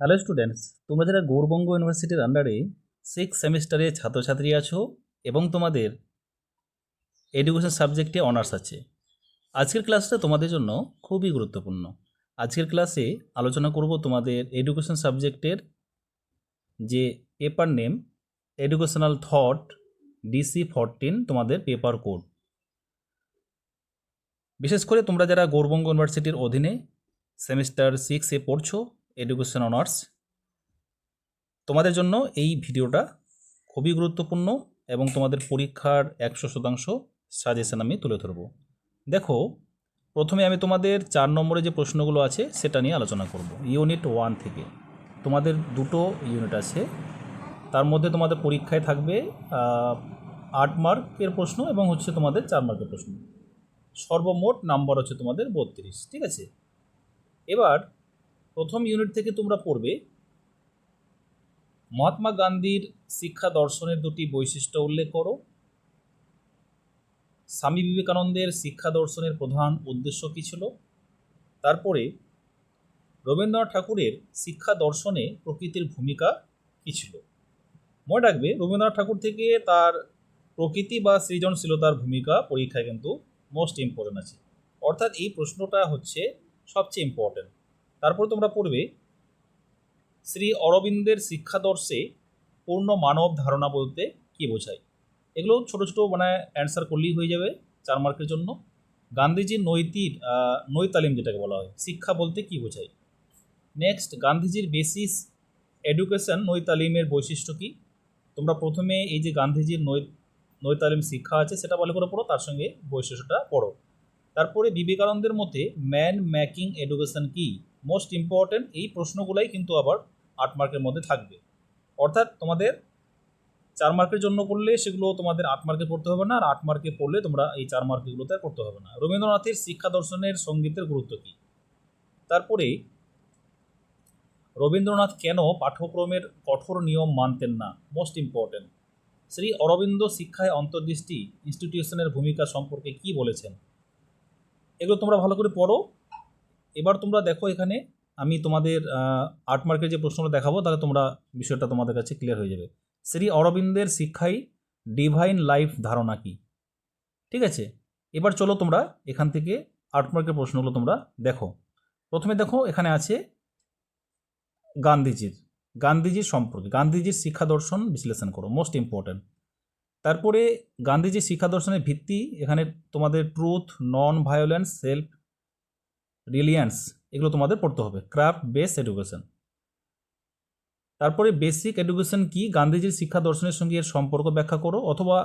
Hello students তোমরা যারা গৌরবঙ্গ ইউনিভার্সিটির আন্ডারে সিক্স সেমিস্টারে ছাত্রছাত্রী আছো এবং তোমাদের এডুকেশন সাবজেক্টে অনার্স আছে, আজকের ক্লাসটা তোমাদের জন্য খুবই গুরুত্বপূর্ণ। আজকের ক্লাসে আলোচনা করব তোমাদের এডুকেশন সাবজেক্টের যে paper name educational thought DC fourteen তোমাদের পেপার কোড বিশেষ করে তোমরা যারা গৌরবঙ্গ ইউনিভার্সিটির অধীনে সেমিস্টার সিক্সে পড়ছো এডুকেশন অনার্স তোমাদের জন্য এই ভিডিওটা খুবই গুরুত্বপূর্ণ এবং তোমাদের পরীক্ষার একশো শতাংশ সাজেশন আমি তুলে ধরবো। দেখো, প্রথমে আমি তোমাদের চার নম্বরে যে প্রশ্নগুলো আছে সেটা নিয়ে আলোচনা করব। ইউনিট ওয়ান থেকে। তোমাদের দুটো ইউনিট আছে। তার মধ্যে তোমাদের পরীক্ষায় থাকবে আট মার্কের প্রশ্ন এবং হচ্ছে তোমাদের চার মার্কের প্রশ্ন। সর্বমোট নাম্বার হচ্ছে তোমাদের বত্রিশ, ঠিক আছে? এবার প্রথম ইউনিট থেকে তোমরা পড়বে, মহাত্মা গান্ধীর শিক্ষা দর্শনের দুটি বৈশিষ্ট্য উল্লেখ করো। স্বামী বিবেকানন্দের শিক্ষা দর্শনের প্রধান উদ্দেশ্য কী ছিল? তারপরে রবীন্দ্রনাথ ঠাকুরের শিক্ষা দর্শনে প্রকৃতির ভূমিকা কী ছিল? মনে রাখবে, রবীন্দ্রনাথ ঠাকুর থেকে তার প্রকৃতি বা সৃজনশীলতার ভূমিকা পরীক্ষায় কিন্তু মোস্ট ইম্পর্টেন্ট আছে। অর্থাৎ এই প্রশ্নটা হচ্ছে সবচেয়ে ইম্পর্টেন্ট তারপর তোমরা পড়বে শ্রী অরবিন্দের শিক্ষাদর্শে পূর্ণ মানব ধারণা বলতে কি বোঝায়? এগুলো ছোট ছোট মানে অ্যান্সার করলেই হয়ে যাবে চার মার্কের জন্য। গান্ধীজির নৈতিক আহ, নৈতালিম যেটাকে বলা হয় শিক্ষা বলতে কি বোঝায়? নেক্সট গান্ধীজির বেসিস এডুকেশন নৈতালিমের বৈশিষ্ট্য কি? তোমরা প্রথমে এই যে গান্ধীজির নৈ নৈতালিম শিক্ষা আছে সেটা ভালো করে পড়ো তার সঙ্গে বৈশিষ্ট্যটা পড়ো। তারপরে বিবেকানন্দের মতে ম্যান মেকিং এডুকেশন কি? মোস্ট ইম্পর্ট্যান্ট এই প্রশ্নগুলাই কিন্তু আবার আট মার্কের মধ্যে থাকবে। অর্থাৎ তোমাদের চার মার্কের জন্য করলে সেগুলো তোমাদের আট মার্কে পড়তে হবে না, আর আট মার্কে পড়লে তোমরা এই চার মার্কগুলোতে আর করতে হবে না। রবীন্দ্রনাথের শিক্ষা দর্শনের সঙ্গীতের গুরুত্ব কী? তারপরে রবীন্দ্রনাথ কেন পাঠ্যক্রমের কঠোর নিয়ম মানতেন না? মোস্ট ইম্পর্ট্যান্ট শ্রী অরবিন্দ শিক্ষায় অন্তর্দৃষ্টি ইনস্টিটিউশনের ভূমিকা সম্পর্কে কি বলেছেন? এগুলো তোমরা ভালো করে পড়ো। এবার তোমরা দেখো এখানে আমি তোমাদের আহ, আট মার্কের যে প্রশ্নটা দেখাবো তাহলে তোমরা বিষয়টা তোমাদের কাছে ক্লিয়ার হয়ে যাবে। শ্রী অরবিন্দের শিক্ষাই ডিভাইন লাইফ ধারণা কি? ঠিক আছে? এবার চলো তোমরা এখান থেকে আট মার্কের প্রশ্নগুলো তোমরা দেখো। প্রথমে দেখো এখানে আছে গান্ধীজির গান্ধীজির সম্পর্কে গান্ধীজির শিক্ষা দর্শন বিশ্লেষণ করো মোস্ট ইম্পর্ট্যান্ট তারপরে গান্ধীজির শিক্ষা দর্শনের ভিত্তি এখানে তোমাদের truth non violence self reliance, এগুলো তোমাদের পড়তে হবে। Craft, base, education. তারপরে বেসিক এডুকেশন কি? গান্ধীজির শিক্ষা দর্শনের সঙ্গে এর সম্পর্ক ব্যাখ্যা করো, অথবা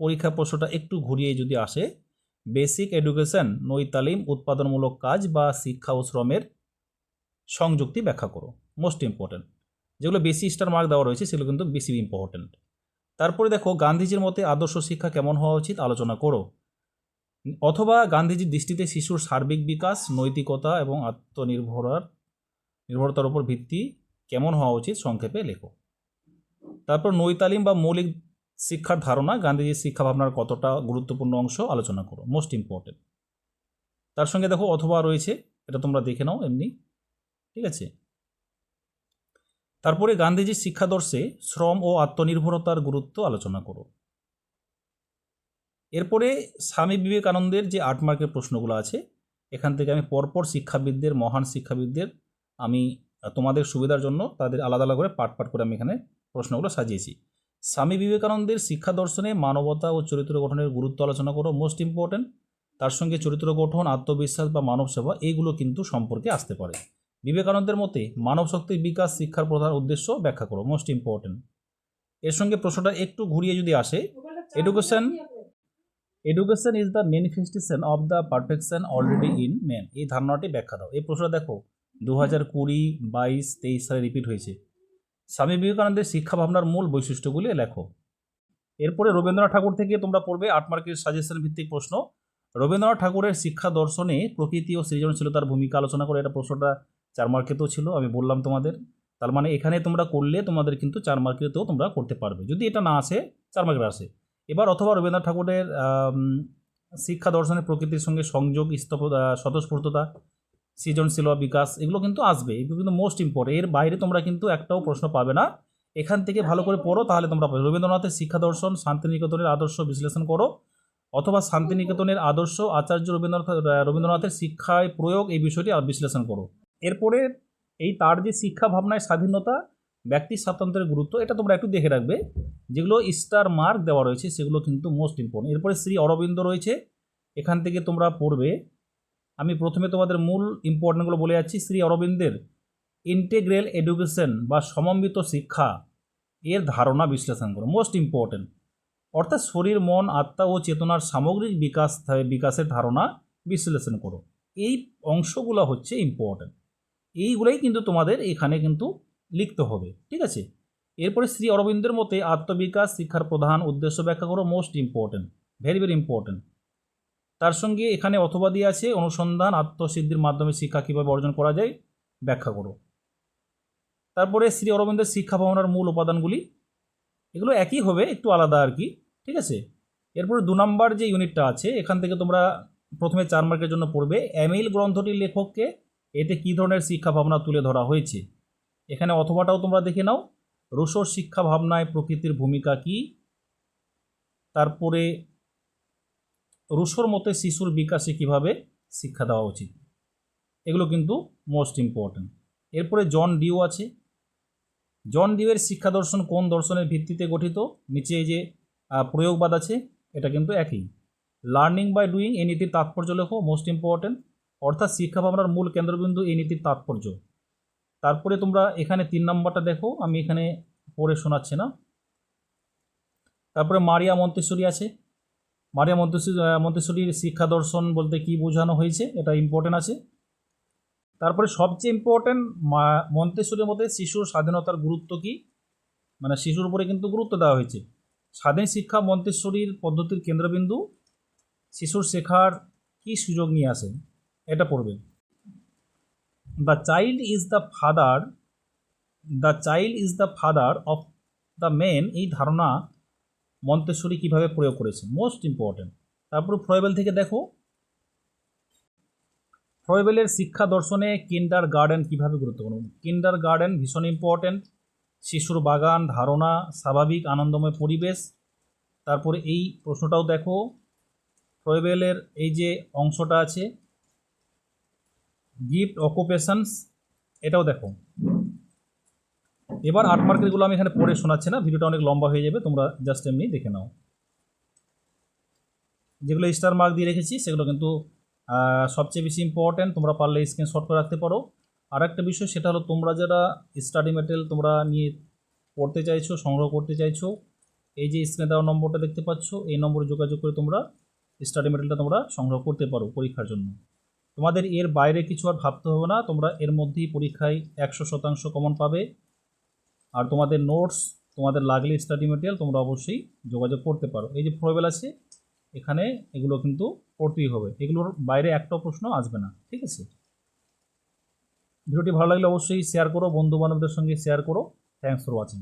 পরীক্ষা প্রশ্নটা একটু ঘুরিয়ে যদি আসে। বেসিক এডুকেশন নৈতালিম উৎপাদনমূলক কাজ বা শিক্ষা ও শ্রমের সংযুক্তি ব্যাখ্যা করো, মোস্ট ইম্পর্ট্যান্ট যেগুলো বেশি স্টার মার্ক দেওয়া রয়েছে, সেগুলো কিন্তু বেশি ইম্পর্ট্যান্ট তারপরে দেখো, গান্ধীজির মতে আদর্শ শিক্ষা কেমন হওয়া উচিত? আলোচনা করো। অথবা গান্ধীজির দৃষ্টিতে শিশুর সার্বিক বিকাশ, নৈতিকতা এবং আত্মনির্ভরার, নির্ভরতার উপর ভিত্তি কেমন হওয়া উচিত সংক্ষেপে লেখো। তারপর নৈতালিম বা মৌলিক শিক্ষার ধারণা, গান্ধীজির শিক্ষা ভাবনার কতটা গুরুত্বপূর্ণ অংশ আলোচনা করো মোস্ট ইম্পর্টেন্ট তার সঙ্গে দেখো অথবা রয়েছে, এটা তোমরা দেখে নাও এমনি, ঠিক আছে? তারপরে গান্ধীজির শিক্ষাদর্শে শ্রম ও আত্মনির্ভরতার গুরুত্ব আলোচনা করো। এরপরে স্বামী বিবেকানন্দের যে আট মার্কের প্রশ্নগুলো আছে এখান থেকে আমি পরপর শিক্ষাবিদদের মহান শিক্ষাবিদদের আমি তোমাদের সুবিধার জন্য তাদের আলাদা আলাদা করে পাট পাট করে আমি এখানে প্রশ্নগুলো সাজিয়েছি। স্বামী বিবেকানন্দের শিক্ষা দর্শনে মানবতা ও চরিত্র গঠনের গুরুত্ব আলোচনা করো মোস্ট ইম্পর্ট্যান্ট তার সঙ্গে চরিত্র গঠন আত্মবিশ্বাস বা মানব সেবা এইগুলো কিন্তু সম্পর্কে আসতে পারে। বিবেকানন্দের মতে মানব শক্তির বিকাশ শিক্ষার প্রধান উদ্দেশ্য ব্যাখ্যা করো মোস্ট ইম্পর্ট্যান্ট এর সঙ্গে প্রশ্নটা একটু ঘুরিয়ে যদি আসে education education is the manifestation of the perfection already in man এই ধারণাটি ব্যাখ্যা দাও। এই প্রশ্নটা দেখো দু হাজার কুড়ি, বাইশ, তেইশ সালে রিপিট হয়েছে। স্বামী বিবেকানন্দের শিক্ষা ভাবনার মূল বৈশিষ্ট্যগুলি লেখো। এরপরে রবীন্দ্রনাথ ঠাকুর থেকে তোমরা পড়বে আট মার্কের সাজেশন ভিত্তিক প্রশ্ন। রবীন্দ্রনাথ ঠাকুরের শিক্ষা দর্শনে প্রকৃতি ও সৃজনশীলতার ভূমিকা আলোচনা করে এটা প্রশ্নটা চার মার্কেতেও ছিল, আমি বললাম তোমাদের। তার মানে এখানে তোমরা করলে তোমাদের কিন্তু চার মার্কেতেও তোমরা করতে পারবে। যদি এটা না আসে, চার মার্কের আসে। এবার অথবা রবীন্দ্রনাথ ঠাকুরের শিক্ষা দর্শনের প্রকৃতির সঙ্গে সংযোগ স্তপ স্বতঃস্ফূর্ততা, সৃজনশীল বিকাশ, এগুলো কিন্তু আসবে, এগুলো কিন্তু মোস্ট ইম্পর্টেন্ট এর বাইরে তোমরা কিন্তু একটাও প্রশ্ন পাবে না। এখান থেকে ভালো করে পড়ো, তাহলে তোমরা পাবে। রবীন্দ্রনাথের শিক্ষা দর্শন, শান্তিনিকেতনের আদর্শ বিশ্লেষণ করো, অথবা শান্তিনিকেতনের আদর্শ আচার্য রবীন্দ্রনাথ রবীন্দ্রনাথের শিক্ষায় প্রয়োগ এই বিষয়টি আর বিশ্লেষণ করো। এরপরে এই তার যে শিক্ষা ভাবনায় স্বাধীনতা ব্যক্তি স্বাতন্ত্র্যের গুরুত্ব, এটা তোমরা একটু দেখে রাখবে। যেগুলো স্টার মার্ক দেওয়া রয়েছে, সেগুলো কিন্তু মোস্ট ইম্পর্টেন্ট এরপরে শ্রী অরবিন্দ রয়েছে, এখান থেকে তোমরা পড়বে। আমি প্রথমে তোমাদের মূল ইম্পর্টেন্টগুলো বলে যাচ্ছি। শ্রী অরবিন্দের ইন্টেগ্রেল এডুকেশন বা সমন্বিত শিক্ষা, এর ধারণা বিশ্লেষণ করো। মোস্ট ইম্পর্টেন্ট অর্থাৎ শরীর, মন, আত্মা ও চেতনার সামগ্রিক বিকাশ, বিকাশের ধারণা বিশ্লেষণ করো। এই অংশগুলো হচ্ছে ইম্পর্টেন্ট এইগুলোই কিন্তু তোমাদের এখানে কিন্তু লিখতে হবে, ঠিক আছে? এরপরে শ্রী অরবিন্দের মতে আত্মবিকাশ শিক্ষার প্রধান উদ্দেশ্য ব্যাখ্যা করো most important very very important তার সঙ্গে এখানে অথবা দিয়ে আছে, অনুসন্ধান, আত্মসিদ্ধির মাধ্যমে শিক্ষা কীভাবে অর্জন করা যায়, ব্যাখ্যা করো। তারপরে শ্রী অরবিন্দের শিক্ষা ভাবনার মূল উপাদানগুলি, এগুলো একই হবে, একটু আলাদা আর কি, ঠিক আছে? এরপরে দু নম্বর যে ইউনিটটা আছে, এখান থেকে তোমরা প্রথমে চার মার্কের জন্য পড়বে অ্যামিল গ্রন্থটির লেখককে এতে কী ধরনের শিক্ষা ভাবনা তুলে ধরা হয়েছে? এখানে অথবাটাও তোমরা দেখে নাও। রুশোর শিক্ষা ভাবনায় প্রকৃতির ভূমিকা কি? তারপরে রুশোর মতে শিশুর বিকাশে কীভাবে শিক্ষা দেওয়া উচিত? এগুলো কিন্তু মোস্ট ইম্পর্ট্যান্ট এরপরে জন ডিউ আছে। জন ডিউয়ের শিক্ষা দর্শন কোন দর্শনের ভিত্তিতে গঠিত? নিচে যে প্রয়োগবাদ আছে, এটা কিন্তু একই। লার্নিং বাই ডুইং এই নীতির তাৎপর্য লেখো মোস্ট ইম্পর্ট্যান্ট অর্থাৎ শিক্ষা ভাবনার মূল কেন্দ্রবিন্দু এই নীতির তাৎপর্য। তারপরে তোমরা এখানে তিন নম্বরটা দেখো, আমি এখানে পড়ে শোনাচ্ছি না। তারপরে মারিয়া মন্তেশ্বরী আছে। মারিয়া মন্তেশ্বরী মন্তেশ্বরীর শিক্ষা দর্শন বলতে কি বোঝানো হয়েছে, এটা ইম্পর্টেন্ট আছে। তারপরে সবচেয়ে ইম্পর্টেন্ট মন্তেশ্বরীর মধ্যে শিশুর স্বাধীনতার গুরুত্ব কি? মানে শিশুর উপরে কিন্তু গুরুত্ব দেওয়া হয়েছে। স্বাধীন শিক্ষা মন্তেশ্বরীর পদ্ধতির কেন্দ্রবিন্দু, শিশুর শেখার কি সুযোগ নিয়ে আসে, এটা পড়বে। The child is the father the child is the father of the men এই ধারণা মন্তেশ্বরী কীভাবে প্রয়োগ করেছে? মোস্ট ইম্পর্টেন্ট তারপর ফ্রয়েবেল থেকে দেখো। ফ্রয়েবেলের শিক্ষা দর্শনে কিন্ডার গার্ডেন কীভাবে গুরুত্বপূর্ণ? কিন্ডার গার্ডেন ভীষণ ইম্পর্টেন্ট শিশুর বাগান, ধারণা, স্বাভাবিক, আনন্দময় পরিবেশ। তারপরে এই প্রশ্নটাও দেখো। ফ্রয়েবেলের এই যে অংশটা আছে গিফট অকুপেশনস এটাও দেখো। এবার আট মার্কেরগুলো আমি এখানে পড়ে শোনাচ্ছি না, ভিডিওটা অনেক লম্বা হয়ে যাবে, তোমরা জাস্ট এমনি দেখে নাও। যেগুলো স্টার মার্ক দিয়ে রেখেছি, সেগুলো কিন্তু সবচেয়ে বেশি ইম্পর্ট্যান্ট তোমরা পারলে স্ক্রিনশট করে রাখতে পারো। আর একটা বিষয়, সেটা হলো তোমরা যারা স্টাডি মেটেরিয়াল তোমরা নিয়ে পড়তে চাইছো, সংগ্রহ করতে চাইছো, এই যে স্ক্রিনে দেওয়া নম্বরটা দেখতে পাচ্ছ, এই নম্বরে যোগাযোগ করে তোমরা স্টাডি মেটেরিয়ালটা তোমরা সংগ্রহ করতে পারো পরীক্ষার জন্য। তোমাদের এর বাইরে কিছু আর ভাবতে হবে না, তোমরা এর মধ্যেই পরীক্ষায় একশো শতাংশ কমন পাবে। আর তোমাদের নোটস তোমাদের লাগলে স্টাডি মেটেরিয়াল তোমরা অবশ্যই যোগাযোগ করতে পারো। এই যে ফ্রোবেল আছে, এখানে এগুলো কিন্তু পড়তেই হবে। এগুলোর বাইরে একটাও প্রশ্ন আসবে না, ঠিক আছে? ভিডিওটি ভালো লাগলে অবশ্যই শেয়ার করো বন্ধু বান্ধবদের সঙ্গে শেয়ার করো। Thanks for watching